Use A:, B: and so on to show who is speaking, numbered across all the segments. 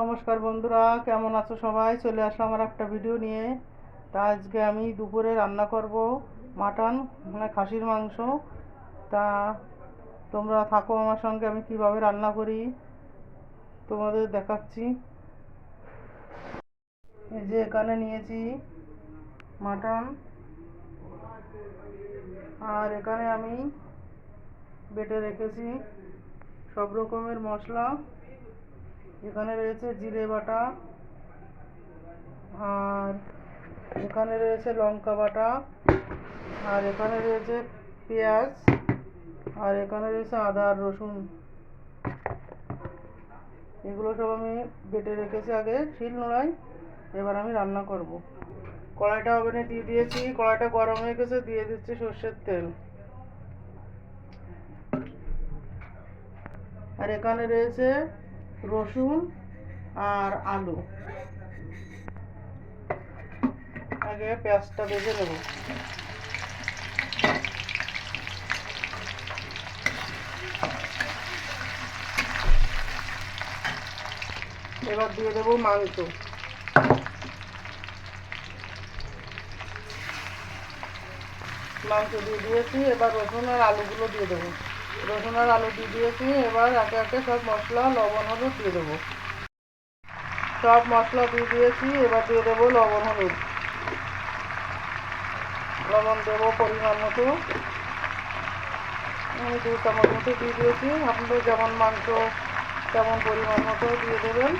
A: নমস্কার বন্ধুরা, কেমন আছো সবাই? চলে আসলাম আমার একটা ভিডিও নিয়ে। তা আজকে আমি দুপুরে রান্না করব মাটন মানে খাসির মাংস। তা তোমরা থাকো আমার সঙ্গে, আমি কীভাবে রান্না করি তোমাদের দেখাচ্ছি। এই যে এখানে নিয়েছি মাটন। আর এখানে আমি বেটে রেখেছি সব রকমের মশলা। এখানে রয়েছে জিরে বাটা, আর এখানে রয়েছে লঙ্কা বাটা, আর এখানে রয়েছে পেঁয়াজ, আর এখানে রয়েছে আদা আর রসুন। এগুলো সব আমি বেটে রেখেছি আগে, শিল নোড়ায়। এবার আমি রান্না করব। কড়াইটা ওভেনে দিয়ে দিয়েছি, কড়াইটা গরম হয়ে গেছে, দিয়ে দিচ্ছি সর্ষের তেল। আর এখানে রয়েছে রসুন আর আলু। আগে পেঁয়াজটা ভেজে নেব। এবার দিয়ে দেবো মাংস। মাংস দিয়ে দিয়েছি, এবার রসুন আর আলুগুলো দিয়ে দেবো। রসুন আর আলু দিয়ে দিয়েছি, এবার একে একে সব মশলা, লবণ, হলুদ দিয়ে দেবো। সব মশলা দিয়ে দিয়েছি, এবার দিয়ে দেবো লবণ, হলুদ। লবণ দেবো পরিমাণ মতো। আমি দু চামচ মতো দিয়ে দিয়েছি। আপনাদের যেমন মাংস তেমন পরিমাণ মতো দিয়ে দেবেন।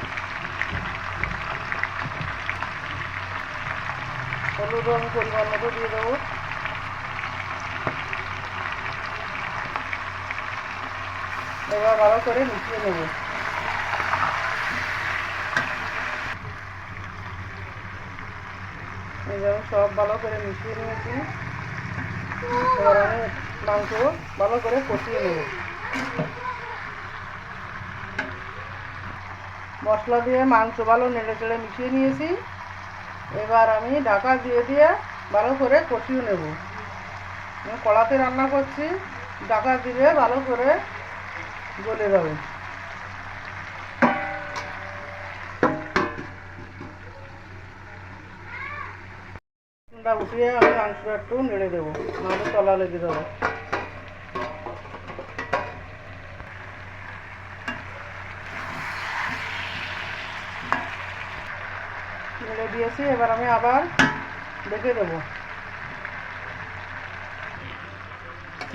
A: হলুদ আমি পরিমাণ মতো দিয়ে দেবো। এবার ভালো করে মিশিয়ে নেব। এবার সব ভালো করে মিশিয়ে নিয়েছি। এবার আমি মাংস ভালো করে কষিয়ে নেব। মশলা দিয়ে মাংস ভালো নেড়ে চেড়ে মিশিয়ে নিয়েছি। এবার আমি ঢাকা দিয়ে দিয়ে ভালো করে কষিয়ে নেব। কড়াতে রান্না করছি। ঢাকা দিলে ভালো করে গলে যাবে। উঠিয়ে আমি মাংসটা একটু নেড়ে দেবো, নাহলে তলা লেগে যাবে। নেড়ে দিয়েছি, এবার আমি আবার দেখে দেবো।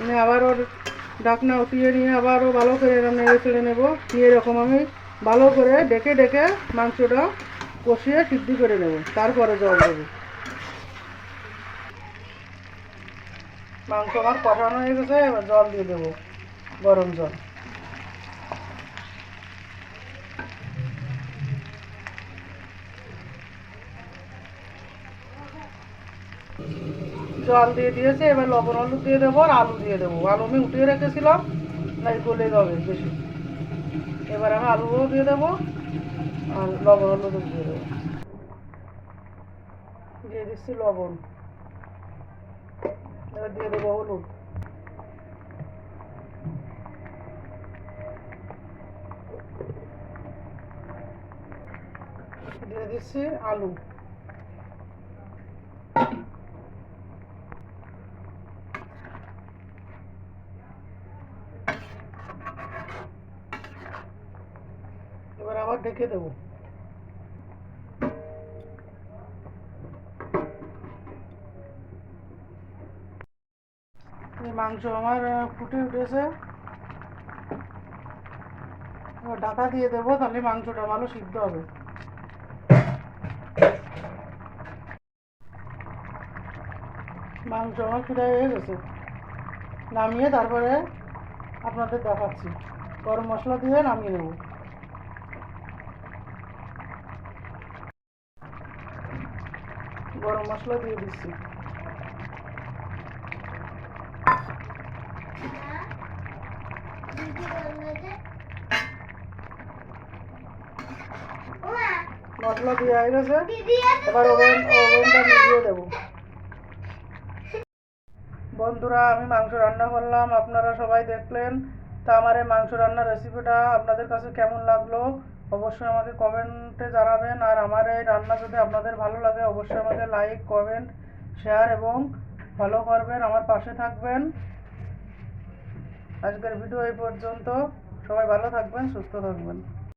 A: আমি আবার ওর ঢাকনা উঠিয়ে নিয়ে আবারও ভালো করে এরকম নেড়ে চেড়ে নেব। দিয়ে এরকম আমি ভালো করে ডেকে ডেকে মাংসটা কষিয়ে সিদ্ধি করে নেব। তারপরে জল দেবো। মাংস আমার কষানো হয়ে গেছে, এবার জল দিয়ে দেবো, গরম জল। জল দিয়ে দিয়েছে, এবার লবণ হলুদ দিয়ে দেবো আর আলু দিয়ে দেবো। আলু আমি উঠিয়ে রেখেছিলাম নাই গলে যাবে বেশি। এবার আমি আলুও দিয়ে দেবো আর লবণ হলুদ দিয়ে দেবো। দিয়ে দিচ্ছি লবণ। এবার দিয়ে দেবো হলুদ। দিয়ে দিচ্ছি আলু এবার আবার ঢেকে দেবো। মাংস আমার ফুটে উঠেছে। ঢাকা দিয়ে দেবো, তাহলে মাংসটা ভালো সিদ্ধ হবে। মাংস আমার ফুটে হয়ে গেছে। নামিয়ে তারপরে আপনাদের দেখাচ্ছি। গরম মশলা দিয়ে নামিয়ে নেব। গরম মশলা দিয়ে দিচ্ছি। মশলা দিয়ে হয়ে গেছে এবার ওভেন ওভেনটা নিভিয়ে দেবো। বন্ধুরা, আমি মাংস রান্না করলাম। আপনারা সবাই দেখলেন। তা আমার এই মাংস রান্নার রেসিপিটা আপনাদের কাছে কেমন লাগল? অবশ্যই আমাকে কমেন্টে জানাবেন। আর আমার এই রান্না যদি আপনাদের ভালো লাগে, অবশ্যই আমাকে লাইক কমেন্ট শেয়ার এবং ফলো করবেন। আমার পাশে থাকবেন। আজকের ভিডিও এই পর্যন্ত। সবাই ভালো থাকবেন, সুস্থ থাকবেন।